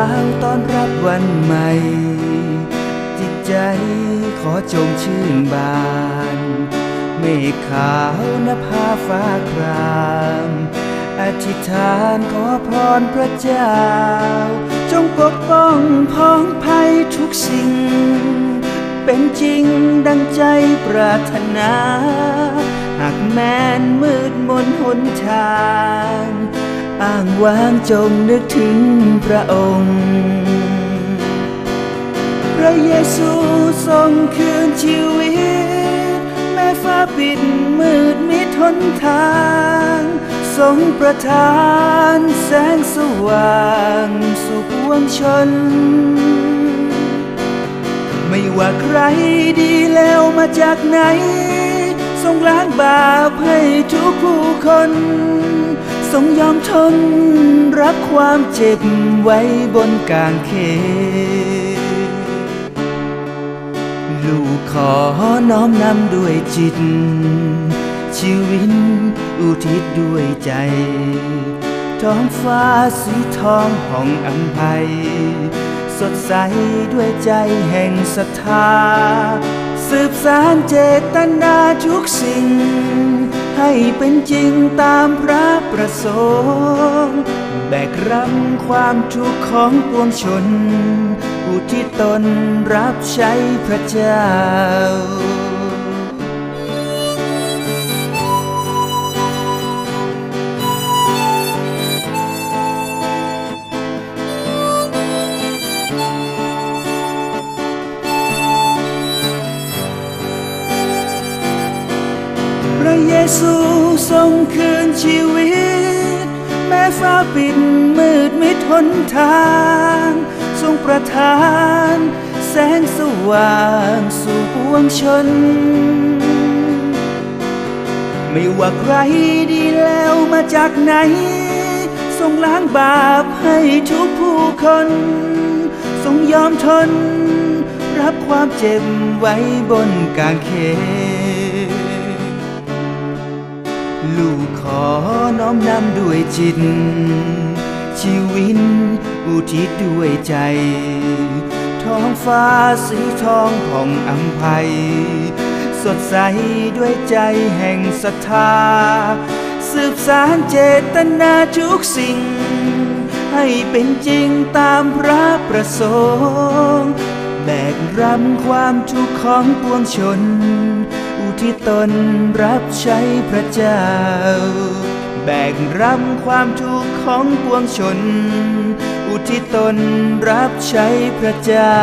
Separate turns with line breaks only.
นเช้าต้อนรับวันใหม่ จิตใจขอจงชื่นบาน เมฆขาวนภาฟ้าคราม อธิษฐานขอพรพระเจ้า จงปกป้องพ้องภัยทุกสิ่ง เป็นจริงดังใจปรารถนา หากแม้นมืดมนหนทาง อ้างว้างจงนึกถึงพระองค์ พระเยซูทรงคืนชีวิต แม้ฟ้าปิดมืดมิดหนทาง ทรงประทานแสงสว่างสู่ปวงชน ไม่ว่าใครดีแล้วมาจากไหน ทรงล้างบาปให้ทุกผู้คน ทรงยอมทน รับความเจ็บไว้บนกางเขนลูกขอน้อมนำด้วยจิต ชีวิตอุทิศด้วยใจ ท้องฟ้าสีทองผ่องอำไพยสดใสด้วยใจแห่งศรัทธา สืบสารเจตนาทุกสิ่ง ให้เป็นจริงตามพระประสงค์ แบกรับความทุกข์ของปวงชนอุทิศตนรับใช้พระเจ้า ระเยซูทรงคืนชีวิต แม้ฟ้าปิดมืดมิดหนทาง ทรงประทาน แสงสว่างสู่ปวงชน ไม่ว่าใครดีแล้วมาจากไหน ทรงล้างบาปให้ทุกผู้คน ทรงยอมทน รับความเจ็บไว้บนกางเขน ลูกขอน้อมนำด้วยจิต ชีวิตอุทิศด้วยใจ ท้องฟ้าสีทองผ่องอำไพยสดใสด้วยใจแห่งศรัทธา สืบสารเจตนาทุกสิ่ง ให้เป็นจริงตามพระประสงค์ แบกรับความทุกข์ของปวงชน อุทิศตนรับใช้พระเจ้า แบกรับความทุกข์ของปวงชน อุทิศตนรับใช้พระเจ้า